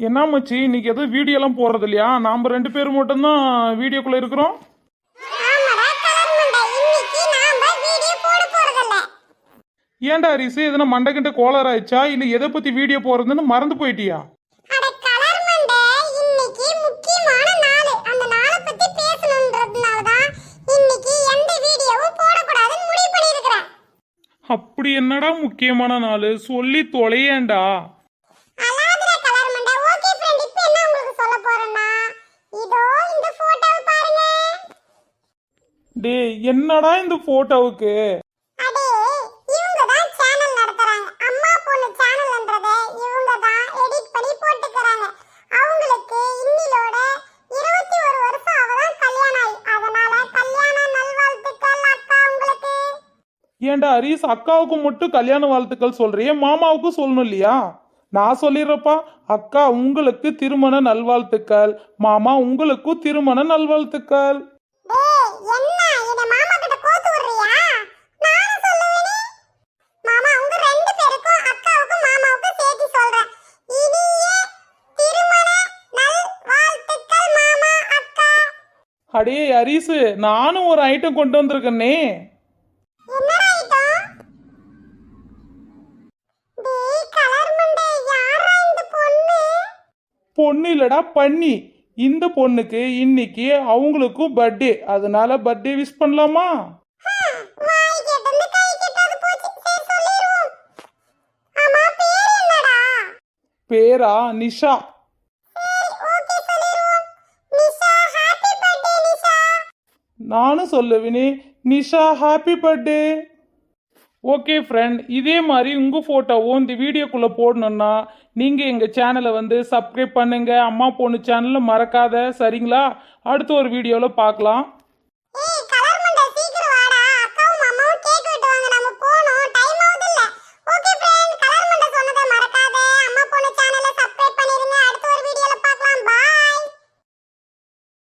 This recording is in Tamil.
என்ன மச்சி இன்னைக்கு எதுவும் வீடியோலாம் போடுறது இல்லையா நாம் ரெண்டு பேரும் மட்டும்தான் வீடியோக்குள்ளே இருக்கிறோம். ஏன்டா ஹரிசு எதனா மண்டைக்கிட்ட கோளாறு ஆயிடுச்சா? இல்லை எதை பற்றி வீடியோ போடுறதுன்னு மறந்து போயிட்டியா? அப்படி என்னடா முக்கியமான நாள்? சொல்லி தொலையேண்டா அலாதுல கலர் மண்டை ஓகே ஃப்ரெண்ட் இப்போ என்ன உங்களுக்கு சொல்ல போறேன்னா இதோ இந்த போட்டோவை பாருங்க டேய் என்னடா இந்த ஃபோட்டோவுக்கு அடே இவங்க தான் சேனல் நடத்துறாங்க அம்மா பொண்ணு சேனல்ன்றதை இவங்க தான் எடிட் பண்ணி போட்டுக்கறாங்க அவங்களுக்கு இன்னிலோட இருபத்தி ஒரு வருஷம் அவதான் கல்யாணம் ஆகி அதனால கல்யாண நல்வாழ்த்துக்கள் அக்கா உங்களுக்கு. ஏன்டா ஹரிஸ் அக்காவுக்கு மட்டும் கல்யாண வாழ்த்துக்கள் சொல்றியே? மாமாவுக்கும் சொல்லணும் இல்லையா? நான் சொல்லிடுறப்பா அக்கா உங்களுக்கு திருமண நல்வாழ்த்துக்கள். மாமா உங்களுக்கும் திருமண நல்வாழ்த்துக்கள் டேய் என்ன இத மாமா கிட்ட கோத்து விடுறியா நானும் சொல்லுவேனே மாமா உங்க ரெண்டு பேருக்கும் அக்காவுக்கும் மாமாவுக்கும் சேர்த்து சொல்றேன் இனிய திருமண நல்வாழ்த்துக்கள் மாமா அக்கா அடே ஹரிசு நானும் ஒரு ஐட்டம் கொண்டு வந்திருக்கேனே. பொண்ணு? பொண்ணு இல்லடா பன்னி. இந்த பொண்ணுக்கு இன்னைக்கு அவங்களுக்கும் பர்த்டே அதனால பர்த்டே விஷ் பண்ணலாமா? ஹம், வாய் நானும் சொல்லுவினே Nisha happy birthday okay friend இதே மாதிரி உங்கள் ஃபோட்டோவும் இந்த வீடியோக்குள்ளே போடணுன்னா நீங்கள் எங்கள் சேனலை வந்து சப்ஸ்கிரைப் பண்ணுங்கள் அம்மா பொண்ணு சேனலை மறக்காத சரிங்களா? அடுத்த ஒரு வீடியோவில் பார்க்கலாம்.